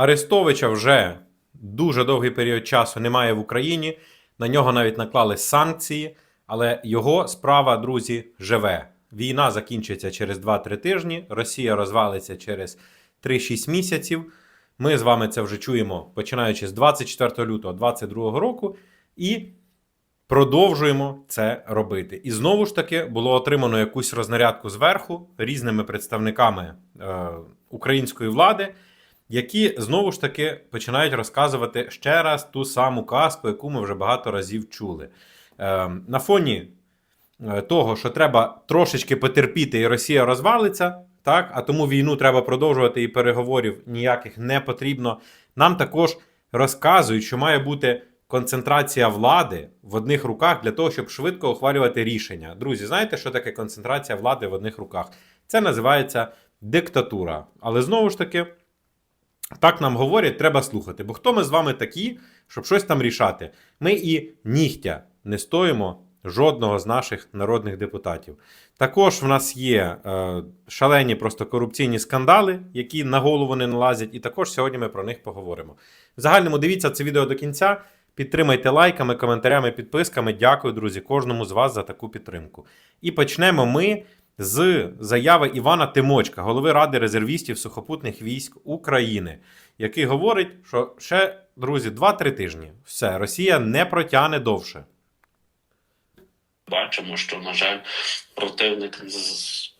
Арестовича вже дуже довгий період часу немає в Україні. На нього навіть наклали санкції, але його справа, друзі, живе. Війна закінчиться через 2-3 тижні. Росія розвалиться через 3-6 місяців. Ми з вами це вже чуємо починаючи з 24 лютого 2022 року. І продовжуємо це робити. І знову ж таки було отримано якусь рознарядку зверху різними представниками е, української влади, які знову ж таки починають розказувати ще раз ту саму казку, яку ми вже багато разів чули. Е, на фоні е, того, що треба трошечки потерпіти, і Росія розвалиться. Так, а тому війну треба продовжувати і переговорів ніяких не потрібно. Нам також розказують, що має бути концентрація влади в одних руках для того, щоб швидко ухвалювати рішення. Друзі, знаєте, що таке концентрація влади в одних руках? Це називається диктатура. Але знову ж таки, так нам говорять, треба слухати. Бо хто ми з вами такі, щоб щось там рішати? Ми і нігтя не стоїмо жодного з наших народних депутатів. Також в нас є е, шалені просто корупційні скандали, які на голову не налазять, і також сьогодні ми про них поговоримо. В загальному дивіться це відео до кінця. Підтримайте лайками, коментарями, підписками. Дякую, друзі, кожному з вас за таку підтримку. І почнемо ми з заяви Івана Тимочка, голови Ради резервістів сухопутних військ України, який говорить, що ще, друзі, 2-3 тижні. Все, Росія не протягне довше. Бачимо, що на жаль, противник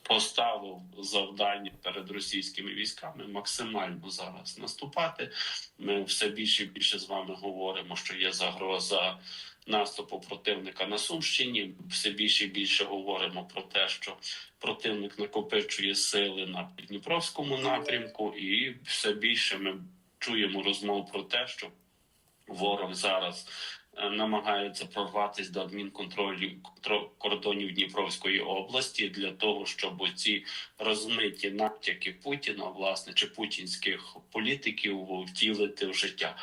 поставив завдання перед російськими військами максимально зараз наступати. Ми все більше і більше з вами говоримо, що є загроза наступу противника на Сумщині. Все більше і більше говоримо про те, що противник накопичує сили на Дніпровському напрямку, і все більше ми чуємо розмов про те, що ворог зараз е, намагається прорватися до адмінконтролю тро- кордонів Дніпровської області для того, щоб ці розмиті натяки Путіна, власне, чи путінських політиків втілити в життя.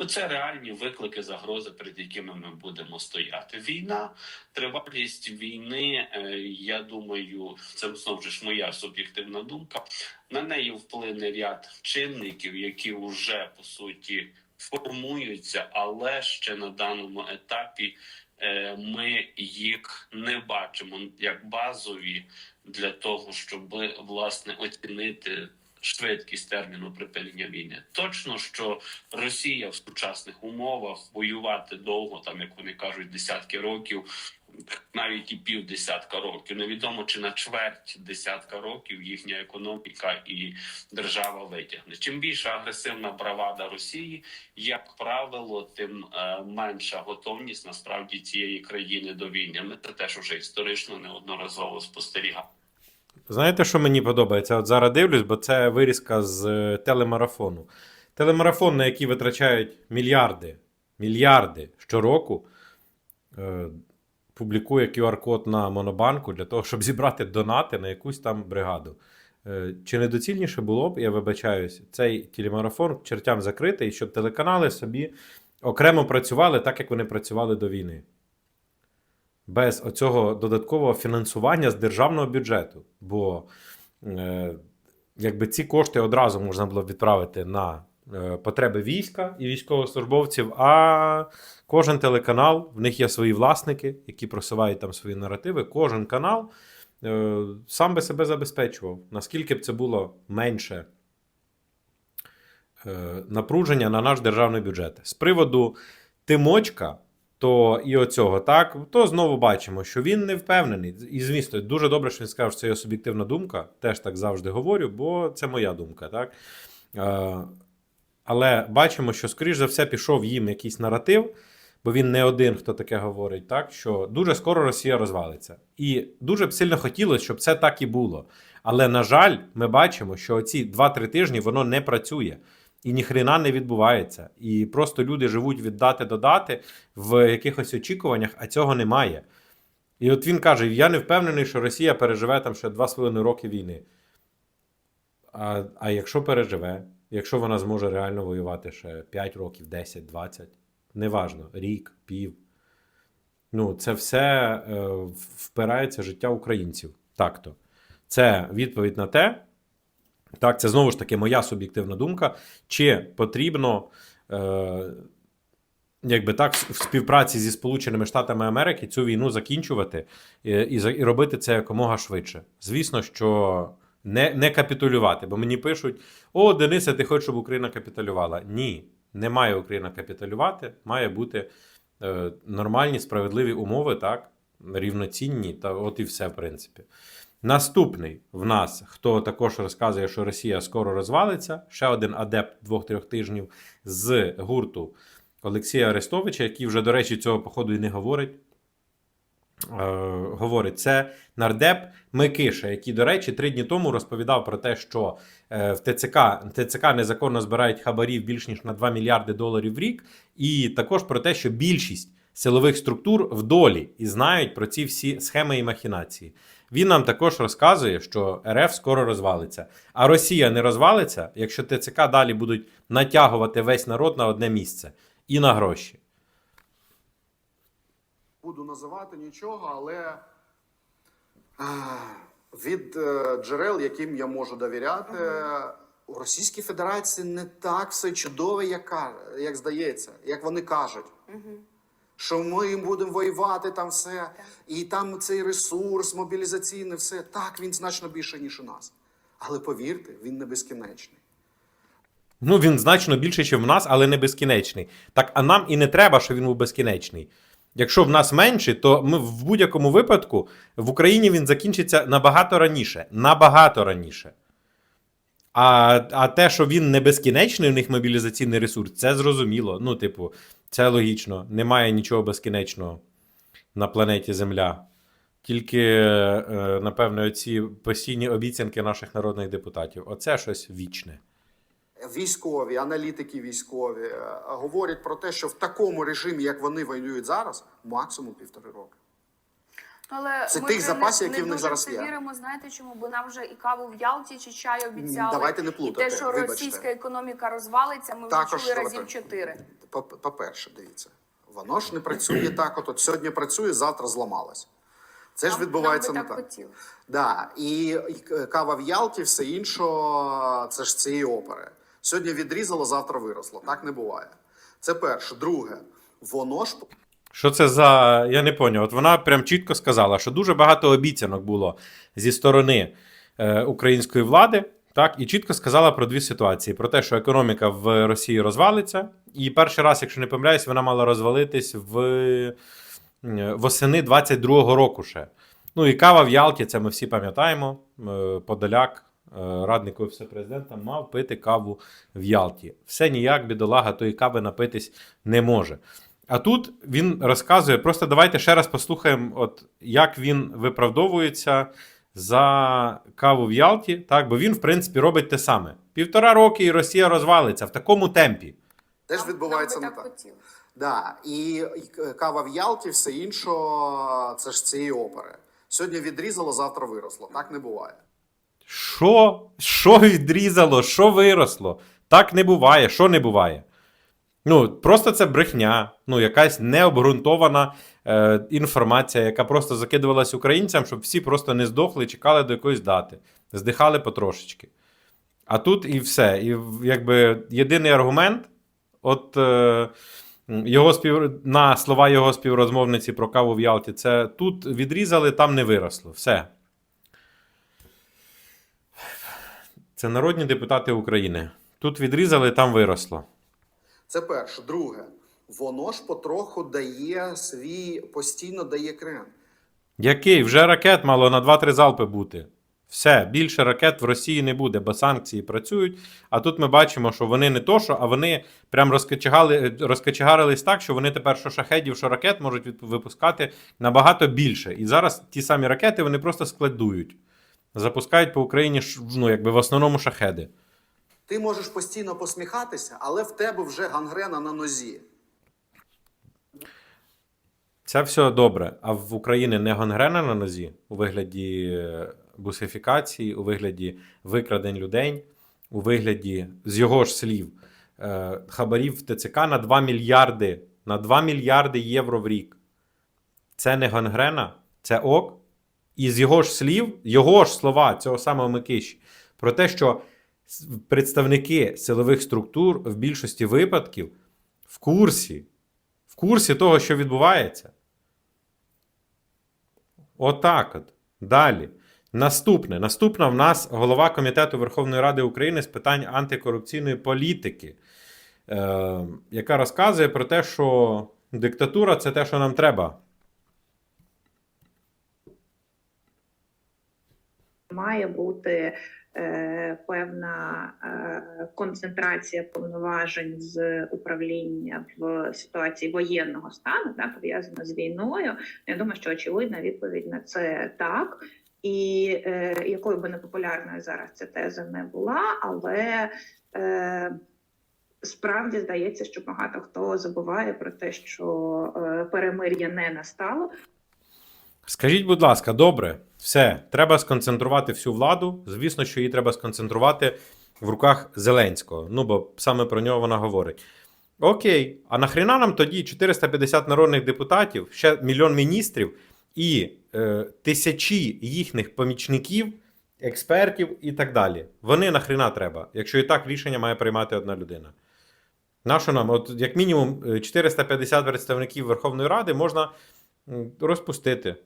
Ну, Це реальні виклики загрози, перед якими ми будемо стояти. Війна, тривалість війни. е, Я думаю, це знову ж моя суб'єктивна думка. На неї вплине ряд чинників, які вже по суті формуються, але ще на даному етапі е, ми їх не бачимо як базові для того, щоб власне оцінити швидкість терміну припинення війни. Точно, що Росія в сучасних умовах воювати довго, там як вони кажуть, десятки років. Навіть і півдесятка років невідомо чи на чверть десятка років їхня економіка і держава витягне. Чим більша агресивна бравада Росії, як правило, тим е, менша готовність насправді цієї країни до війни. Ми це теж уже історично неодноразово спостерігали. Знаєте, що мені подобається? От зараз дивлюсь, бо це вирізка з е, телемарафону. Телемарафон, на який витрачають мільярди, мільярди щороку, е, публікує QR-код на Монобанку для того, щоб зібрати донати на якусь там бригаду. Е, Чи недоцільніше було б, я вибачаюсь, цей телемарафон чертям закритий, щоб телеканали собі окремо працювали так, як вони працювали до війни? Без оцього додаткового фінансування з державного бюджету. Бо е, якби ці кошти одразу можна було відправити на е, потреби війська і військовослужбовців, а кожен телеканал, в них є свої власники, які просувають там свої наративи. Кожен канал е, сам би себе забезпечував. Наскільки б це було менше е, напруження на наш державний бюджет. З приводу Тимочка то і оцього, так, то знову бачимо, що він не впевнений. І, звісно, дуже добре, що він сказав, що це його суб'єктивна думка. Теж так завжди говорю, бо це моя думка. так. Е, але бачимо, що, скоріш за все, пішов їм якийсь наратив, бо він не один, хто таке говорить, так, що дуже скоро Росія розвалиться. І дуже б сильно хотілося, щоб це так і було. Але, на жаль, ми бачимо, що оці 2-3 тижні воно не працює. І ніхрена не відбувається. І просто люди живуть від дати до дати в якихось очікуваннях, а цього немає. І от він каже: я не впевнений, що Росія переживе там ще 2,5 роки війни. А, а якщо переживе, якщо вона зможе реально воювати ще 5 років, 10, 20, неважно, рік, пів. Ну, це все е, впирається в життя українців. Так-то. Це відповідь на те, Так, це знову ж таки моя суб'єктивна думка. Чи потрібно, е, якби так, в співпраці зі Сполученими Штатами Америки цю війну закінчувати і, і, і робити це якомога швидше? Звісно, що не, не капітулювати, бо мені пишуть: о, Денисе, ти хочеш, щоб Україна капітулювала? Ні, не має Україна капітулювати, має бути е, нормальні, справедливі умови, так, рівноцінні, та от і все, в принципі. Наступний в нас, хто також розказує, що Росія скоро розвалиться, ще один адепт двох-трьох тижнів з гурту Олексія Арестовича, який вже, до речі, цього походу і не говорить. Е, говорить, це нардеп Микиша, який, до речі, три дні тому розповідав про те, що е, в ТЦК, ТЦК незаконно збирають хабарів більш ніж на 2 мільярди доларів в рік, і також про те, що більшість силових структур в долі і знають про ці всі схеми і махінації. Він нам також розказує, що РФ скоро розвалиться. А Росія не розвалиться, якщо ТЦК далі будуть натягувати весь народ на одне місце і на гроші. буду називати нічого, але від е, джерел, яким я можу довіряти, у Російській Федерації не так все чудово, як, як здається, як вони кажуть. Що ми будемо воювати там все, і там цей ресурс мобілізаційний, все так він значно більше, ніж у нас. Але повірте, він не безкінечний. Ну, він значно більше, ніж в нас, але не безкінечний. Так, а нам і не треба, щоб він був безкінечний. Якщо в нас менше, то ми в будь-якому випадку в Україні він закінчиться набагато раніше. Набагато раніше. А, а те, що він не безкінечний, у них мобілізаційний ресурс, це зрозуміло. Ну, типу, це логічно. Немає нічого безкінечного на планеті Земля. Тільки, е, напевно, оці постійні обіцянки наших народних депутатів. Оце щось вічне. Військові, аналітики військові е, говорять про те, що в такому режимі, як вони воюють зараз, максимум півтори роки. Але Це ми тих запасів, які в них зараз є. віримо. Знаєте, чому? Бо нам вже і каву в Ялті чи чай обіцяли. Давайте не І те, що вибачте. російська економіка розвалиться, ми вже чули разів чотири. По- По-перше, дивіться, воно ж не працює так. От, от сьогодні працює, завтра зламалось. Це ж відбувається нам не би так. так хотілося. Да. І і кава в Ялті, все інше, це ж цієї опери. Сьогодні відрізало, завтра виросло. Так не буває. Це перше. Друге, воно ж Що це за. Я не поняв. От вона прям чітко сказала, що дуже багато обіцянок було зі сторони е, української влади. Так, і чітко сказала про дві ситуації: про те, що економіка в Росії розвалиться, і перший раз, якщо не помиляюсь, вона мала розвалитись в восени 22-го року ще. Ну і кава в Ялті, це ми всі пам'ятаємо. Е, Подоляк, е, радник офісу президента, мав пити каву в Ялті. Все ніяк бідолага тої кави напитись не може. А тут він розказує, просто давайте ще раз послухаємо, от як він виправдовується за каву в Ялті, так, бо він, в принципі, робить те саме. Півтора роки і Росія розвалиться в такому темпі. теж відбувається не так. хотілося. Да. І, і кава в Ялті, все інше, це ж цієї опери. Сьогодні відрізало, завтра виросло. Так не буває. Що? Що відрізало? Що виросло? Так не буває. Що не буває? Ну, просто це брехня, ну, якась необґрунтована е, інформація, яка просто закидувалась українцям, щоб всі просто не здохли, чекали до якоїсь дати, здихали потрошечки. А тут і все. І якби єдиний аргумент, от е, його спів... на слова його співрозмовниці про каву в Ялті, це тут відрізали, там не виросло. Все. Це народні депутати України. Тут відрізали, там виросло. Це перше. Друге, воно ж потроху дає свій, постійно дає крен. Який? Вже ракет мало на 2-3 залпи бути. Все, більше ракет в Росії не буде, бо санкції працюють. А тут ми бачимо, що вони не то, що, а вони прям розкачегарились так, що вони тепер що шахедів, що ракет можуть випускати набагато більше. І зараз ті самі ракети вони просто складують. Запускають по Україні ну, якби в основному шахеди. Ти можеш постійно посміхатися, але в тебе вже гангрена на нозі. Це все добре. А в Україні не гангрена на нозі у вигляді е, бусифікації, у вигляді викрадень людей, у вигляді, з його ж слів, е, хабарів ТЦК на 2 мільярди, на 2 мільярди євро в рік. Це не гангрена, це ок. І з його ж слів, його ж слова, цього самого Микиші, про те, що представники силових структур в більшості випадків в курсі, в курсі того, що відбувається. Отак от. Далі. Наступне. Наступна в нас голова Комітету Верховної Ради України з питань антикорупційної політики, е, яка розказує про те, що диктатура це те, що нам треба. має бути певна е, концентрація повноважень з управління в ситуації воєнного стану, да, пов'язана з війною. Я думаю, що очевидна відповідь на це так. І е, якою би непопулярною зараз ця теза не була, але е, справді здається, що багато хто забуває про те, що е, перемир'я не настало, Скажіть, будь ласка, добре, все, треба сконцентрувати всю владу. Звісно, що її треба сконцентрувати в руках Зеленського. Ну, бо саме про нього вона говорить. Окей, а нахрена нам тоді 450 народних депутатів, ще мільйон міністрів і е, тисячі їхніх помічників, експертів і так далі. Вони нахрена треба, якщо і так рішення має приймати одна людина. Нащо нам? От як мінімум е, 450 представників Верховної Ради можна розпустити.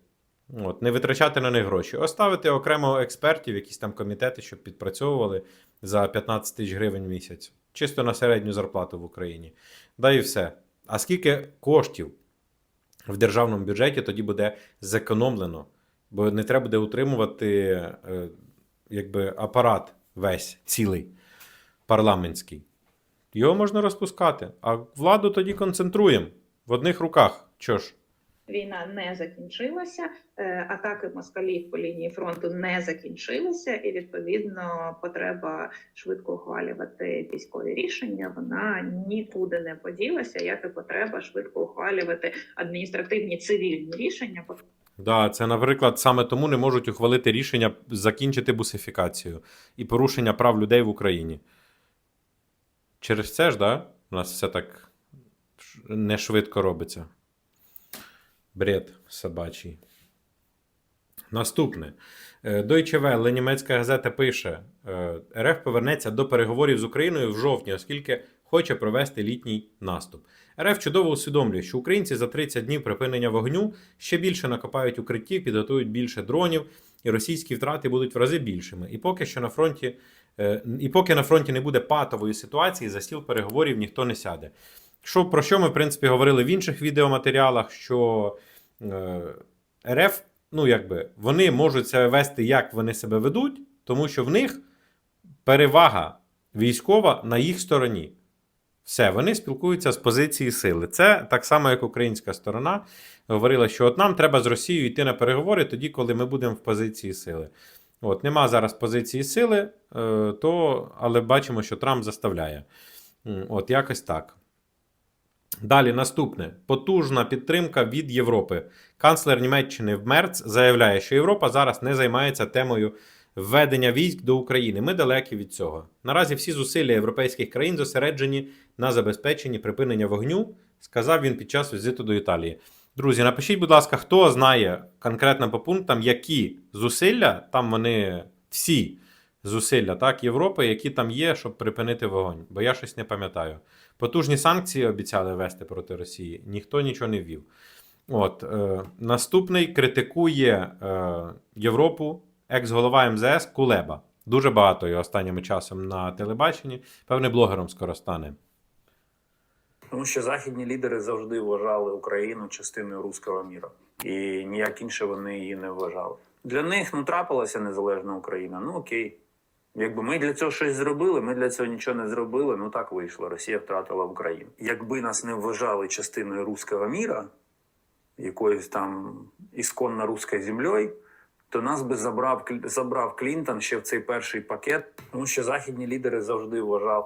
От, не витрачати на них гроші. Оставити окремо експертів, якісь там комітети, щоб підпрацьовували за 15 тисяч гривень в місяць. Чисто на середню зарплату в Україні. Да і все. А скільки коштів в державному бюджеті тоді буде зекономлено? Бо не треба буде утримувати е, якби, апарат весь цілий парламентський. Його можна розпускати. А владу тоді концентруємо в одних руках. Чо ж? Війна не закінчилася, е, атаки москалів по лінії фронту не закінчилися, і відповідно потреба швидко ухвалювати військові рішення вона нікуди не поділася, як і потреба швидко ухвалювати адміністративні цивільні рішення. Да, це, наприклад, саме тому не можуть ухвалити рішення закінчити бусифікацію і порушення прав людей в Україні. Через це ж, да, у нас все так не швидко робиться. Бред собачий. Наступне. Е, Deutsche Welle, німецька газета пише: е, РФ повернеться до переговорів з Україною в жовтні, оскільки хоче провести літній наступ. РФ чудово усвідомлює, що українці за 30 днів припинення вогню ще більше накопають укриттів, підготують більше дронів, і російські втрати будуть в рази більшими. І поки що на фронті, е, і поки на фронті не буде патової ситуації, за стіл переговорів ніхто не сяде. Що, про що ми, в принципі, говорили в інших відеоматеріалах, що е, РФ, ну якби, вони можуть себе вести, як вони себе ведуть, тому що в них перевага військова на їх стороні. Все, вони спілкуються з позиції сили. Це так само, як українська сторона говорила, що от нам треба з Росією йти на переговори тоді, коли ми будемо в позиції сили. От, нема зараз позиції сили, е, то, але бачимо, що Трамп заставляє. От якось так. Далі наступне потужна підтримка від Європи. Канцлер Німеччини в Мерц заявляє, що Європа зараз не займається темою введення військ до України. Ми далекі від цього. Наразі всі зусилля європейських країн зосереджені на забезпеченні припинення вогню, сказав він під час візиту до Італії. Друзі, напишіть, будь ласка, хто знає конкретно по пунктам, які зусилля, там вони всі зусилля так, Європи, які там є, щоб припинити вогонь. Бо я щось не пам'ятаю. Потужні санкції обіцяли вести проти Росії, ніхто нічого не ввів. От, е, наступний критикує е, Європу екс-голова МЗС Кулеба. Дуже багато його останнім часом на телебаченні. Певне, блогером скоро стане. Тому що західні лідери завжди вважали Україну частиною руського міра, і ніяк інше вони її не вважали. Для них ну трапилася незалежна Україна. Ну окей. Якби ми для цього щось зробили, ми для цього нічого не зробили. Ну так вийшло. Росія втратила Україну. Якби нас не вважали частиною руського міра, якоюсь там ісконно руською землею, то нас би забрав забрав Клінтон ще в цей перший пакет, тому що західні лідери завжди вважали.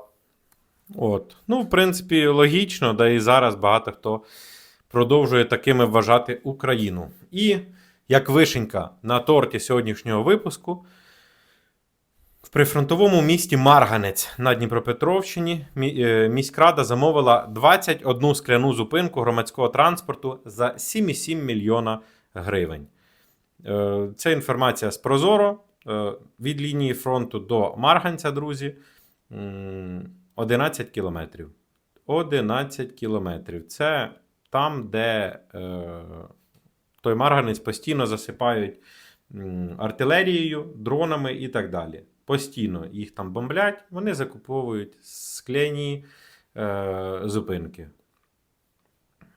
От. Ну, в принципі, логічно, да і зараз багато хто продовжує такими вважати Україну. І як вишенька на торті сьогоднішнього випуску, в прифронтовому місті Марганець на Дніпропетровщині е, міськрада замовила 21 скляну зупинку громадського транспорту за 7,7 мільйона гривень. Е, Це інформація з Прозоро. е, від лінії фронту до Марганця, друзі, 11 кілометрів. 11 кілометрів. Це там, де той марганець постійно засипають артилерією, дронами і так далі. Постійно їх там бомблять, вони закуповують скляні е, зупинки.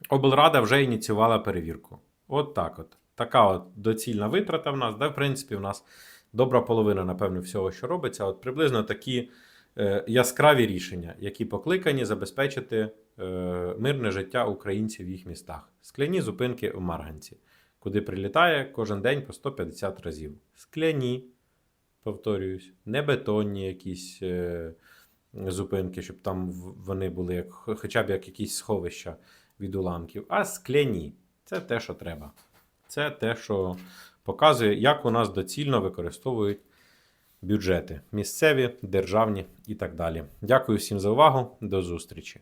Облрада вже ініціювала перевірку. От так от. Така от доцільна витрата в нас, де, в принципі, в нас добра половина, напевно, всього, що робиться. От приблизно такі е, яскраві рішення, які покликані забезпечити е, мирне життя українців в їх містах. Скляні зупинки в Марганці, куди прилітає кожен день по 150 разів. Скляні, повторююсь, не бетонні якісь е, зупинки, щоб там вони були як, хоча б як якісь сховища від уламків, а скляні. Це те, що треба. Це те, що показує, як у нас доцільно використовують бюджети місцеві, державні і так далі. Дякую всім за увагу. До зустрічі.